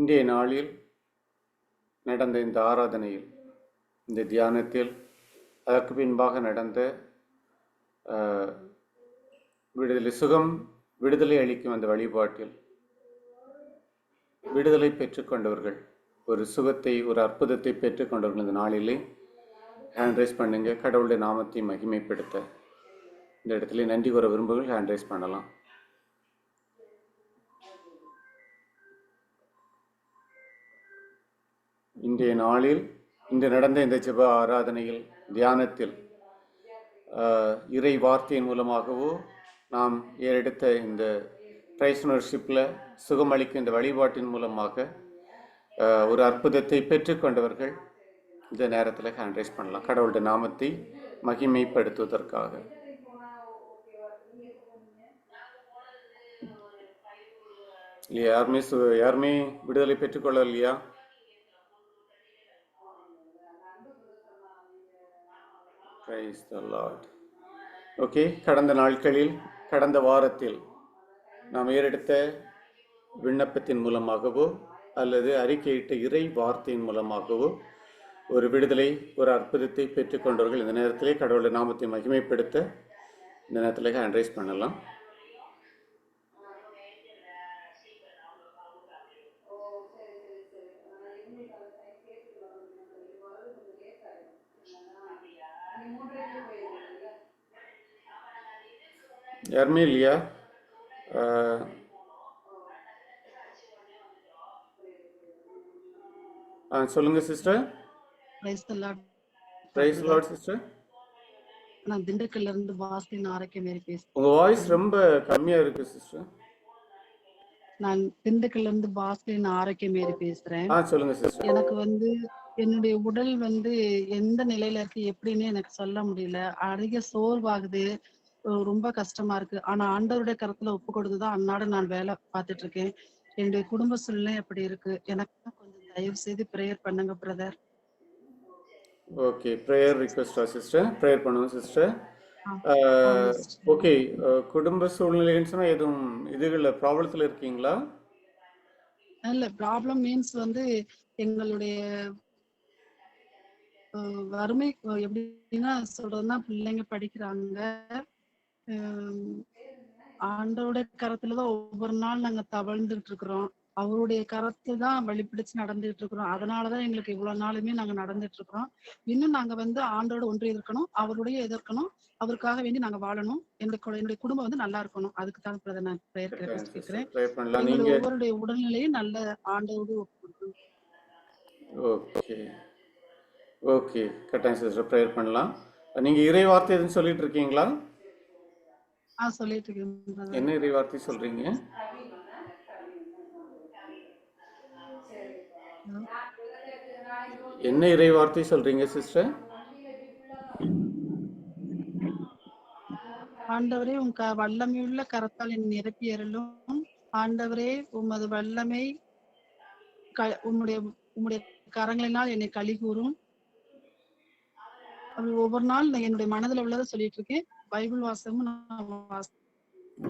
இன்றைய நாளில் நடந்த இந்த ஆராதனையில் இந்த தியானத்தில் அதற்கு பின்பாக நடந்த விடுதலை சுகம் விடுதலை அளிக்கும் அந்த வழிபாட்டில் விடுதலை பெற்றுக்கொண்டவர்கள் ஒரு சுகத்தை ஒரு அற்புதத்தை பெற்றுக்கொண்டவர்கள் இந்த நாளிலே ஹேண்ட் ரைஸ் பண்ணுங்க. கடவுளுடைய நாமத்தை மகிமைப்படுத்த. இந்த இடத்துல நன்றி கூற விரும்புகள் ஹேண்ட் ரைஸ் பண்ணலாம். இன்றைய நாளில் இன்று நடந்த இந்த ஜெப ஆராதனையில் தியானத்தில் இறை வார்த்தையின் மூலமாகவோ நாம் ஏறெடுத்த இந்த பிரைஸ்னர்ஷிப்பில் சுகமளிக்கும் இந்த வழிபாட்டின் மூலமாக ஒரு அற்புதத்தை பெற்றுக்கொண்டவர்கள் இந்த நேரத்தில் ஹேண்ட் ரைஸ் பண்ணலாம். கடவுளுடைய நாமத்தை மகிமைப்படுத்துவதற்காக. இல்லையா? யாருமே சு யாருமே விடுதலை பெற்றுக்கொள்ளலையா ஓகே கடந்த நாட்களில் கடந்த வாரத்தில் நாம் ஏறெடுத்த விண்ணப்பத்தின் மூலமாகவோ அல்லது அறிக்கையிட்ட இறை வார்த்தையின் மூலமாகவோ ஒரு விடுதலை ஒரு அற்புதத்தை பெற்றுக்கொண்டவர்கள் இந்த நேரத்திலே கடவுளுடைய நாமத்தை மகிமைப்படுத்த இந்த நேரத்தில் ஹேண்ட்ரைஸ் பண்ணலாம். யாருமே இல்லையா ஆ சொல்லுங்க sister praise the Lord praise Lord sister நான் திண்டுக்கல்ல இருந்து வாஸ்லின் ஆரோக்கிய மேரி பேசுறேன் உங்க வாய்ஸ் ரொம்ப கம்மியா இருக்கு சிஸ்டர் நான் திண்டுக்கல்ல இருந்து வாஸ்லின் ஆரோக்கிய மேரி பேசுறேன். சொல்லுங்க சிஸ்டர் எனக்கு வந்து என்னுடைய உடல் வந்து எந்த நிலையில இருக்கு எப்படின்னு எனக்கு சொல்ல முடியல. அதிக சோர்வாகுது. ரொம்ப கஷ்டமா இருக்கு. ஆனா ஆண்டவருடைய கருத்துல ஒப்பு கொடுத்துதான் அன்னாட நான் வேலை பார்த்துட்டு இருக்கேன் என்னுடைய குடும்ப சூழ்நிலை அப்படி இருக்கு. எனக்கு கொஞ்சம் தயவு செய்து ப்ரேயர் பண்ணுங்க பிரதர் ஓகே ப்ரேயர் ரிக்வெஸ்டா சிஸ்டர் ப்ரேயர் பண்ணுவோம் சிஸ்டர் ஓகே குடும்ப சூழ்நிலைன்னு சொன்னா எதுவும் இதுகளில் ப்ராப்ளத்தில் இருக்கீங்களா? இல்ல ப்ராப்ளம் மீன்ஸ் வந்து எங்களுடைய வறுமை எப்படின்னா சொல்றதுன்னா பிள்ளைங்க படிக்கிறாங்க. ஆண்டவருடைய கரத்துலதான் ஒவ்வொரு நாள் நாங்க தவழ்ந்துட்டு இருக்கிறோம். அவருடைய கரத்தை தான் வழிபிடிச்சு நடந்துட்டு இருக்கிறோம். அதனாலதான் எங்களுக்கு இவ்வளவு நாளுமே நாங்க நடந்துட்டு இருக்கிறோம். இன்னும் நாங்க வந்து ஆண்டோட ஒன்றி இருக்கணும் அவருடைய எதிர்க்கணும் அவருக்காக வேண்டி நாங்க வாழணும். எங்களுக்கு என்னுடைய குடும்பம் வந்து நல்லா இருக்கணும். அதுக்கு தான் பிரதர் நான் ப்ரேயர் கேட்கிறேன் ஒவ்வொருடைய உடல்நிலையும் நல்ல ஆண்டோடு. ஓகே ஓகே கட்டாயம் சிஸ்டர் ப்ரேயர் பண்ணலாம். நீங்க இறை வார்த்தை எதுவும் சொல்லிட்டு இருக்கீங்களா? ஆ சொல்லிட்டு இருக்கேன். என்ன இறை வார்த்தை சொல்றீங்க? என்ன இறை வார்த்தை சொல்றீங்க சிஸ்டர் ஆண்டவரே உன் க வல்லமையுள்ள கரத்தால் என்னை நிரப்பி அருளும். ஆண்டவரே உமது வல்லமை க உம்முடைய உம்முடைய கரங்களினால் என்னை களி கூறும் அப்படி ஒவ்வொரு நாள் என்னுடைய மனதுல உள்ளதை சொல்லிட்டு இருக்கேன். பைபிள் வாசகமும்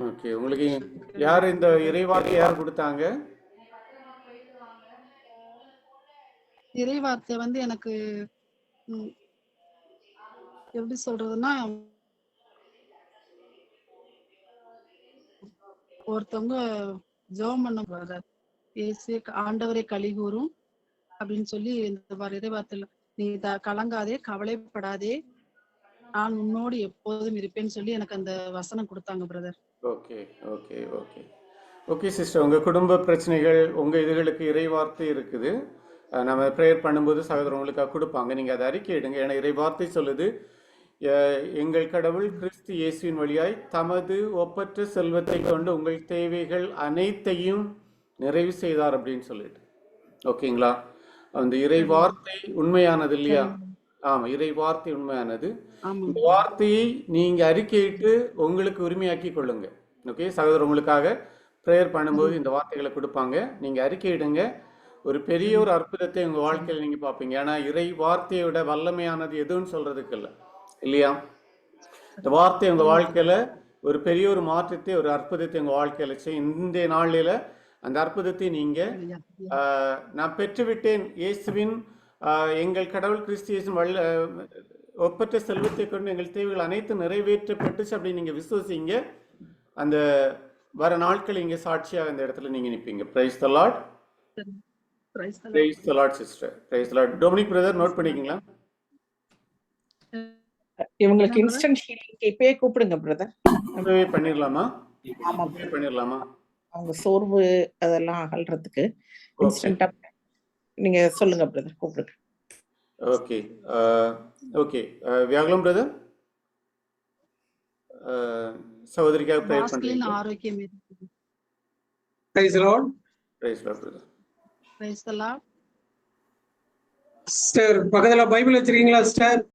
ஓகே உங்களுக்கு யார் இந்த இறை வார்த்தை யார் கொடுத்தாங்க இறை வார்த்தை வந்து எனக்கு எப்படி சொல்றதுன்னா ஒருத்தவங்க ஜெபம் பண்ண brother. இயேசுவே ஆண்டவரை களி கூறும் அப்படின்னு சொல்லி இந்த வார இறை வார்த்தையில நீ கலங்காதே கவலைப்படாதே நான் உன்னோடு எப்போதும் இருப்பேன்னு சொல்லி எனக்கு அந்த வசனம் கொடுத்தாங்க brother okay okay okay. Okay sister உங்கள் குடும்ப பிரச்சனைகள் உங்கள் இதுகளுக்கு இறை வார்த்தை இருக்குது. நம்ம ப்ரேயர் பண்ணும்போது சகோதரங்களுக்காக கொடுப்பாங்க. நீங்கள் அதை அறிக்கையிடுங்க ஏன்னா இறை வார்த்தை சொல்லுது எங்கள் கடவுள் கிறிஸ்து இயேசுவின் வழியாய் தமது ஒப்பற்ற செல்வத்தை கொண்டு உங்கள் தேவைகள் அனைத்தையும் நிறைவு செய்தார் அப்படின்னு சொல்லிட்டு. ஓகேங்களா? அந்த இறை வார்த்தை உண்மையானது இல்லையா? ஆமாம் இறை வார்த்தை உண்மையானது. ஆமா. இந்த வார்த்தையை நீங்க அறிக்கையிட்டு உங்களுக்கு உரிமையாக்கி கொள்ளுங்க. ஓகே சகோதரர் உங்களுக்காக ப்ரேயர் பண்ணும்போது இந்த வார்த்தைகளை கொடுப்பாங்க. நீங்க அறிக்கையிடுங்க ஒரு பெரிய ஒரு அற்புதத்தை உங்க வாழ்க்கையில நீங்க பார்ப்பீங்க. ஏன்னா இறை வார்த்தையோட வல்லமையானது எதுன்னு சொல்றதுக்கு இல்லை. இல்லையா? இந்த வார்த்தை உங்க வாழ்க்கையில ஒரு பெரிய ஒரு மாற்றத்தை ஒரு அற்புதத்தை உங்க வாழ்க்கையில செய்யும் இந்த நாளில அந்த அற்புதத்தை நீங்க நான் பெற்றுவிட்டேன். இயேசுவின் எங்கள் கடவுள் கிறிஸ்து இயேசுவின் வல்ல ஒப்பற்ற செல்வத்தை கொண்டு எங்கள் தேவைகள் அனைத்தும் நிறைவேற்றப்பட்டுச்சு அப்படின்னு நீங்க விசுவசிங்க. அந்த வர நாட்கள் இங்க சாட்சியாக அந்த இடத்துல நீங்க நிப்பீங்க. Praise the Lord. Praise the Lord sister praise the Lord Dominic brother note பண்ணிக்கீங்களா? இவங்களுக்கு இன்ஸ்டன்ட் ஹீலிங் இப்பயே கூப்பிடுங்க பிரதர் இப்பவே பண்ணிடலாமா ஆமா இப்பவே பண்ணிடலாமா அவங்க சோர்வு அதெல்லாம் அகல்றதுக்கு இன்ஸ்டன்டா நீங்க சொல்லுங்க பிரதர் கூப்பிடுங்க. ஓகே ஓகே வியாகுலம் பிரதர் சகோதரிக்காக ப்ரேயர் பண்றீங்க. ஆரோக்கியம் the Lord. Praise Lord brother the Lord. Sister பக்கத்துல பைபிள் வச்சிருக்கீங்களா சிஸ்டர்